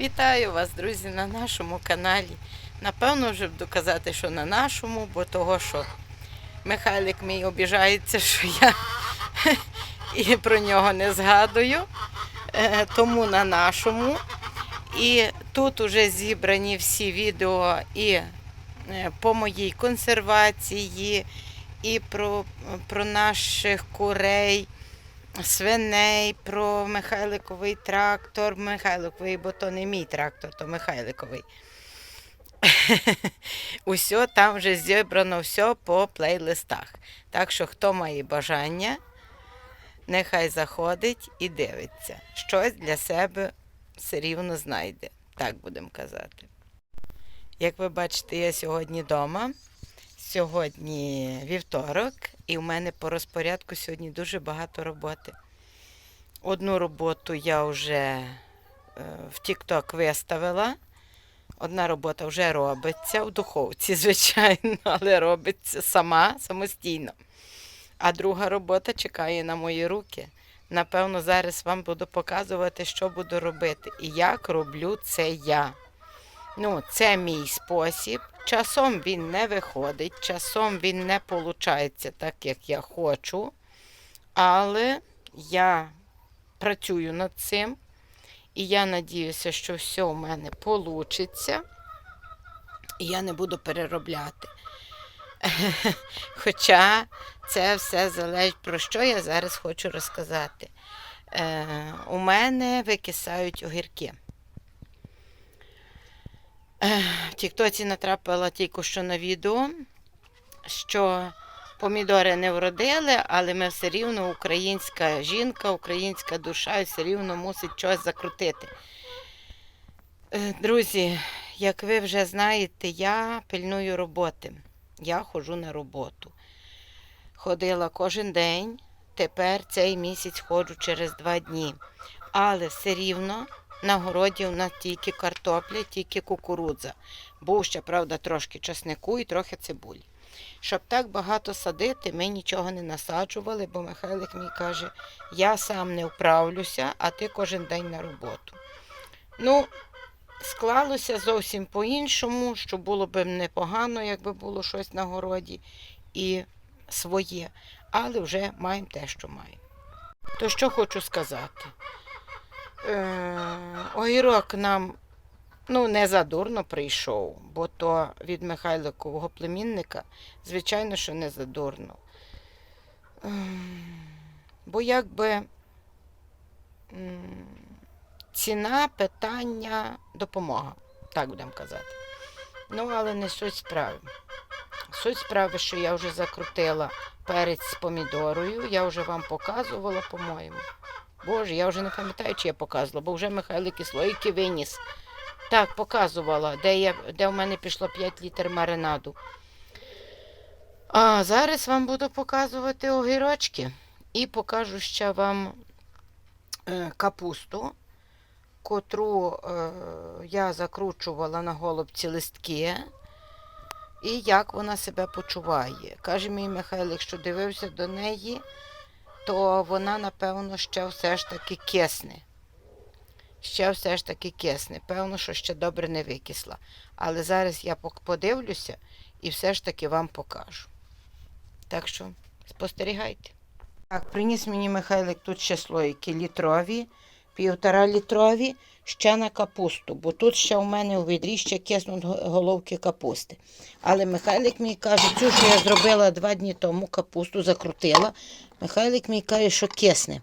Вітаю вас, друзі, на нашому каналі. Напевно, вже буду казати, що на нашому, бо того, що Михайлик мій обіжається, що я і про нього не згадую. Е, Тому на нашому. І тут вже зібрані всі відео і е, по моїй консервації, і про, про наших курей, свиней, про Михайликовий трактор. Михайликовий, бо то не мій трактор, то Михайликовий. Усьо там вже зібрано все по плейлистах. Так що, хто має бажання, нехай заходить і дивиться. Щось для себе все рівно знайде. Так будемо казати. Як ви бачите, я сьогодні вдома. Сьогодні вівторок, і в мене по розпорядку сьогодні дуже багато роботи. Одну роботу я вже е, в TikTok виставила. Одна робота вже робиться в духовці, звичайно, але робиться сама самостійно. А друга робота чекає на мої руки. Напевно, зараз вам буду показувати, що буду робити і як роблю це я. Ну, це мій спосіб. Часом він не виходить, часом він не виходить так, як я хочу. Але я працюю над цим. І я надіюся, що все у мене вийде. І я не буду переробляти. Хоча це все залежить про що я зараз хочу розказати. Е, у мене викисають огірки. В Тіктоці натрапила тільки що на відео, що помідори не вродили, але ми все рівно українська жінка, українська душа все рівно мусить щось закрутити. Е, Друзі, як ви вже знаєте, я пильную роботи. Я ходжу на роботу. Ходила кожен день, тепер цей місяць ходжу через два дні. Але все рівно на городі у нас тільки картопля, тільки кукурудза. Був ще, правда, трошки часнику і трохи цибулі. Щоб так багато садити, ми нічого не насаджували, бо Михайлик мій каже, я сам не вправлюся, а ти кожен день на роботу. Ну, склалося зовсім по-іншому, що було б непогано, якби було щось на городі і своє. Але вже маємо те, що маємо. То що хочу сказати? Е, огірок нам ну, не задурно прийшов, бо то від Михайликового племінника, звичайно, що не задурно. Ем, Бо якби ціна питання допомога, так будемо казати. Ну, але не суть справи. Суть справи, що я вже закрутила перець з помідорою, я вже вам показувала, по-моєму. Боже, я вже не пам'ятаю, чи я показувала, бо вже Михайлик слоїки виніс. Так, показувала, де, я, де в мене пішло 5 літр маринаду. А зараз вам буду показувати огірочки і покажу ще вам е, капусту, котру е, я закручувала на голубці листки. І як вона себе почуває. Каже мій Михайло, якщо дивився до неї, то вона, напевно, ще все ж таки кисне. Ще все ж таки кисне. Певно, що ще добре не викисла. Але зараз я подивлюся і все ж таки вам покажу. Так що спостерігайте. Так, приніс мені Михайлик тут ще слоїки літрові, півтора літрові, ще на капусту, бо тут ще у мене у відрі ще киснуть головки капусти. Але Михайлик мій каже, цю, що я зробила два дні тому, капусту закрутила. Михайлик мій каже, що кисне.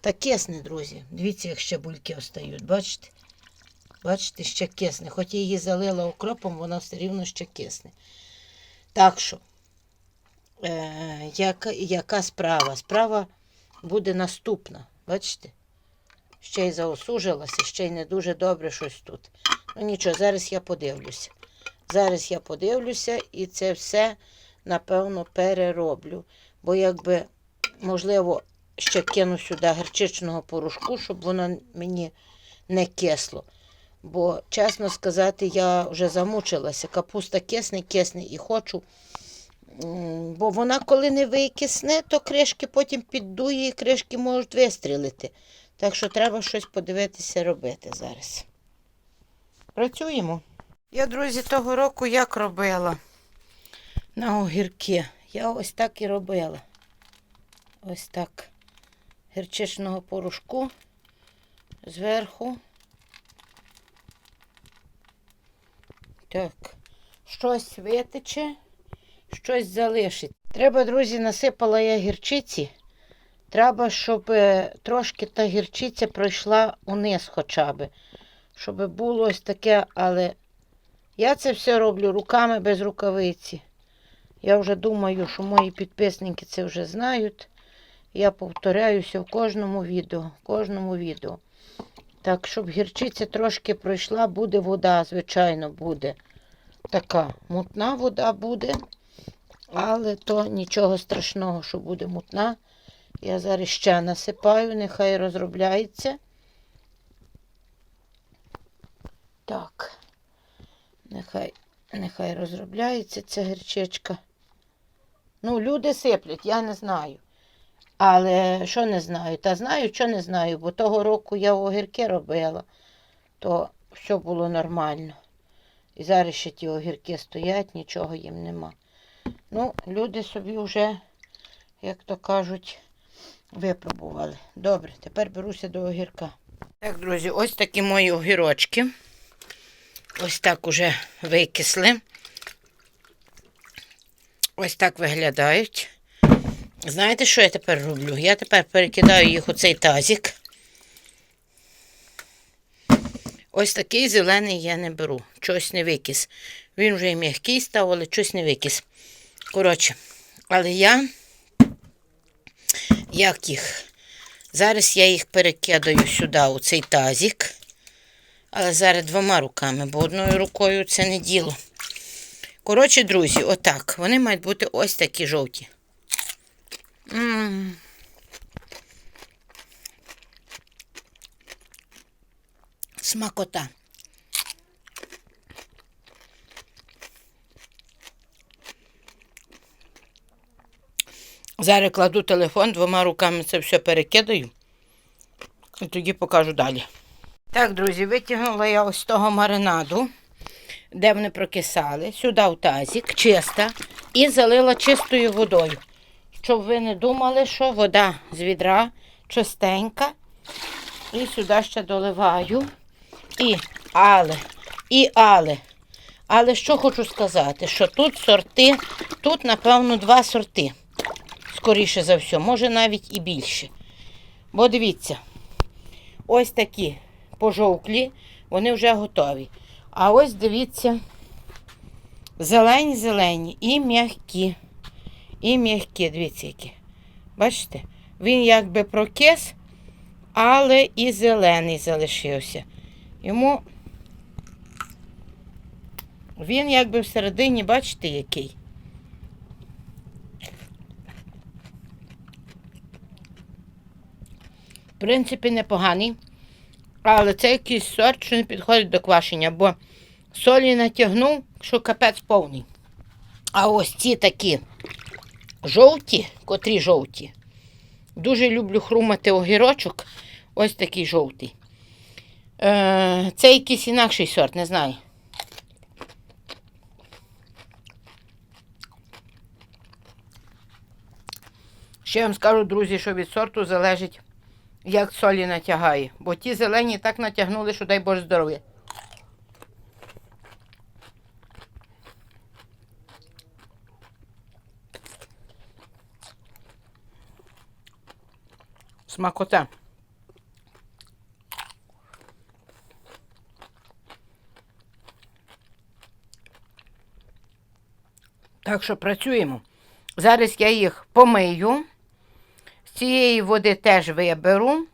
Та кисне, друзі. Дивіться, як ще бульки остають. Бачите? Бачите, ще кисне. Хоч я її залила окропом, вона все рівно ще кисне. Так що, е, яка, яка справа? Справа буде наступна. Бачите? Ще й заосужилася, ще й не дуже добре щось тут. Ну нічого, зараз я подивлюся. Зараз я подивлюся і це все, напевно, перероблю. Бо якби, можливо, ще кину сюди гірчичного порошку, щоб воно мені не кисло. Бо, чесно сказати, я вже замучилася. Капуста кисне, кисне і хочу. Бо вона, коли не викисне, то кришки потім піддує і кришки можуть вистрілити. Так що треба щось подивитися робити зараз. Працюємо. Я, друзі, того року як робила на огірки. Я ось так і робила. Ось так. Гірчичного порошку зверху. Так. Щось витече, щось залишить. Треба, друзі, насипала я гірчиці. Треба, щоб е, трошки та гірчиця пройшла униз хоча б. Щоб було ось таке, але я це все роблю руками без рукавиці. Я вже думаю, що мої підписники це вже знають. Я повторяюся в кожному відео, в кожному відео. Так, щоб гірчиця трошки пройшла, буде вода, звичайно, буде. Така мутна вода буде, але то нічого страшного, що буде мутна. Я зараз ще насипаю, нехай розробляється. Так. Нехай, нехай розробляється ця гірчичка. Ну, люди сиплять, я не знаю. Але що не знаю? Та знаю, що не знаю, бо того року я огірки робила, то все було нормально. І зараз ще ті огірки стоять, нічого їм нема. Ну, люди собі вже, як то кажуть, випробували. Добре, тепер беруся до огірка. Так, друзі, ось такі мої огірочки. Ось так уже викисли. Ось так виглядають. Знаєте, що я тепер роблю? Я тепер перекидаю їх у цей тазик. Ось такий зелений я не беру. Щось не викис. Він вже і м'який став, але щось не викис. Коротше, але я, як їх? Зараз я їх перекидаю сюди, у цей тазик. Але зараз двома руками, бо одною рукою це не діло. Коротше, друзі, отак. Вони мають бути ось такі жовті. М. Смакота. Зараз кладу телефон, двома руками це все перекидаю. І тоді покажу далі. Так, друзі, витягнула я ось того маринаду, де вони прокисали, сюди в тазик, чиста, і залила чистою водою. Щоб ви не думали, що вода з відра чистенька. І сюди ще доливаю. І але, і але. Але що хочу сказати, що тут сорти, тут, напевно, два сорти. Скоріше за все, може навіть і більше. Бо дивіться, ось такі пожовклі, вони вже готові. А ось дивіться, зелені-зелені і м'які. І м'які, дивіться які. Бачите? Він якби прокис, але і зелений залишився. Йому він якби всередині, бачите, який. В принципі, непоганий. Але це якийсь сорт, що не підходить до квашення, бо солі натягнув, що капець повний. А ось ці такі жовті, котрі жовті. Дуже люблю хрумати огірочок. Ось такий жовтий. Е, це якийсь інакший сорт, не знаю. Ще вам скажу, друзі, що від сорту залежить, як солі натягає. Бо ті зелені так натягнули, що дай Боже здоров'я. Смакота. Так що працюємо. Зараз я їх помию. Цієї води теж виберу.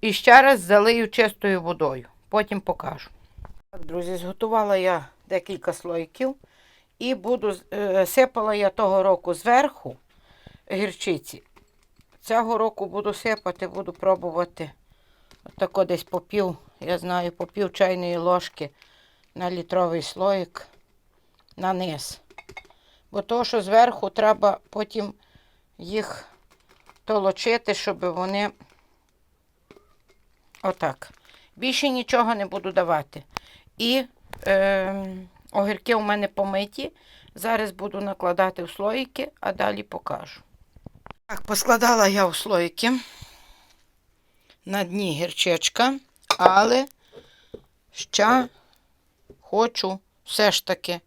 І ще раз залию чистою водою. Потім покажу. Так, друзі, зготувала я декілька слойків. І буду, е, сипала я того року зверху гірчиці. Цього року буду сипати, буду пробувати отако десь по пів, я знаю, по пів чайної ложки на літровий слоїк на низ. Бо то, що зверху треба потім їх толочити, щоб вони отак. Більше нічого не буду давати. І е, огірки у мене помиті. Зараз буду накладати в слоїки, а далі покажу. Так, поскладала я в слоїки. На дні гірчичка, але ще хочу все ж таки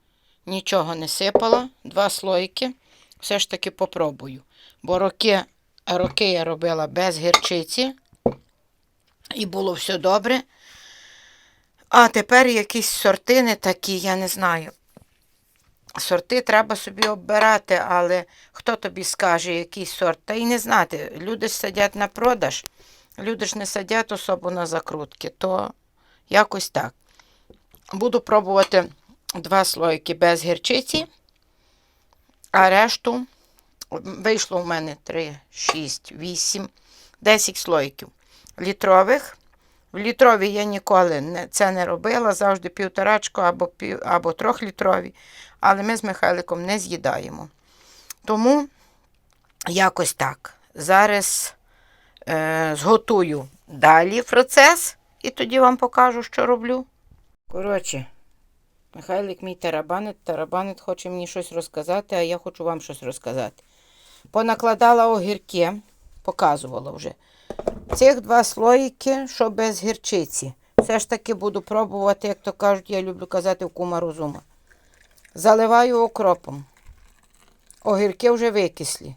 нічого не сипала. Два слоїки. Все ж таки попробую. Бо роки, роки я робила без гірчиці. І було все добре. А тепер якісь сорти не такі, я не знаю. Сорти треба собі обирати, але хто тобі скаже, який сорт? Та й не знати. Люди ж сидять на продаж, люди ж не сидять особо на закрутки, то якось так. Буду пробувати два слойки без гірчиці, а решту вийшло в мене 3, 6, 8, 10 слойків літрових. В літрові я ніколи не, це не робила, завжди півторачку або, пів, або трьохлітрові, але ми з Михайликом не з'їдаємо. Тому якось так. Зараз е, зготую далі процес і тоді вам покажу, що роблю. Коротше, Михайлик мій тарабанить, тарабанить хоче мені щось розказати, а я хочу вам щось розказати. Понакладала огірки, показувала вже. Цих два слоїки, що без гірчиці. Все ж таки буду пробувати, як то кажуть, я люблю казати в кума розума. Заливаю окропом. Огірки вже викислі.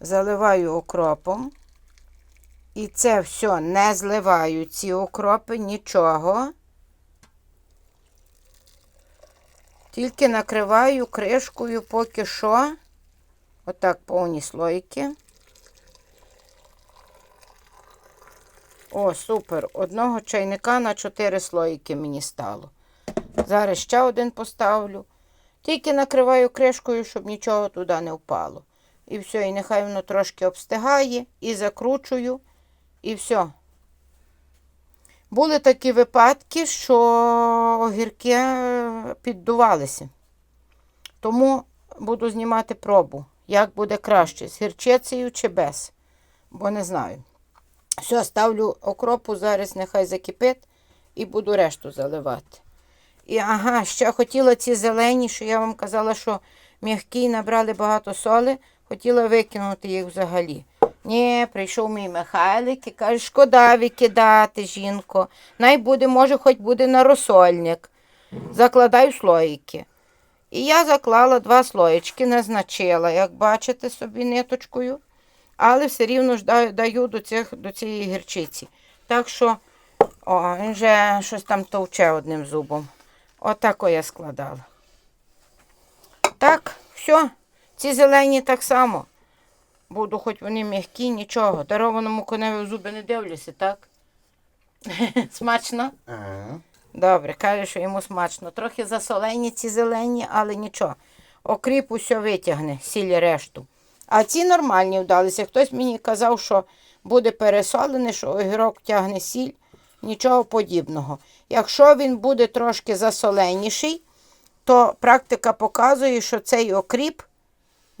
Заливаю окропом. І це все не зливаю, ці окропи, нічого. Тільки накриваю кришкою поки що. Отак повні слойки. О, супер. Одного чайника на 4 слоїки мені стало. Зараз ще один поставлю. Тільки накриваю кришкою, щоб нічого туди не впало. І все, і нехай воно трошки обстигає, і закручую, і все. Були такі випадки, що огірки е, піддувалися. Тому буду знімати пробу, як буде краще, з гірчицею чи без. Бо не знаю. Все, ставлю окропу, зараз нехай закипить і буду решту заливати. І ага, ще хотіла ці зелені, що я вам казала, що м'які набрали багато соли, хотіла викинути їх взагалі. Ні, прийшов мій Михайлик і каже, шкода викидати, жінко. Най буде, може, хоч буде на розсольник. Закладай в слоїки. І я заклала два слоєчки, назначила, як бачите, собі ниточкою, але все рівно ж даю до, цих, до цієї гірчиці. Так що, о, він вже щось там товче одним зубом. Отако я складала. Так, все. Ці зелені так само. Буду, хоч вони м'які, нічого. Дарованому коневі в зуби не дивлюся, так? Смачно? Ага. Добре, каже, що йому смачно. Трохи засолені ці зелені, але нічого. Окріп усе витягне, сіль решту. А ці нормальні вдалися. Хтось мені казав, що буде пересолений, що огірок тягне сіль. Нічого подібного. Якщо він буде трошки засоленіший, то практика показує, що цей окріп,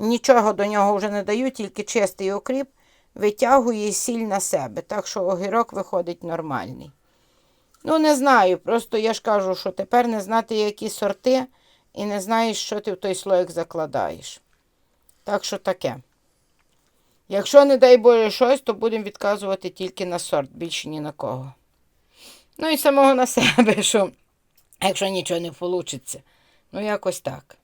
нічого до нього вже не даю, тільки чистий окріп, витягує сіль на себе. Так що огірок виходить нормальний. Ну, не знаю. Просто я ж кажу, що тепер не знати, які сорти, і не знаєш, що ти в той слоїк закладаєш. Так що таке. Якщо, не дай Боже, щось, то будемо відказувати тільки на сорт, більше ні на кого. Ну і самого на себе, що якщо нічого не вийде. Ну, якось так.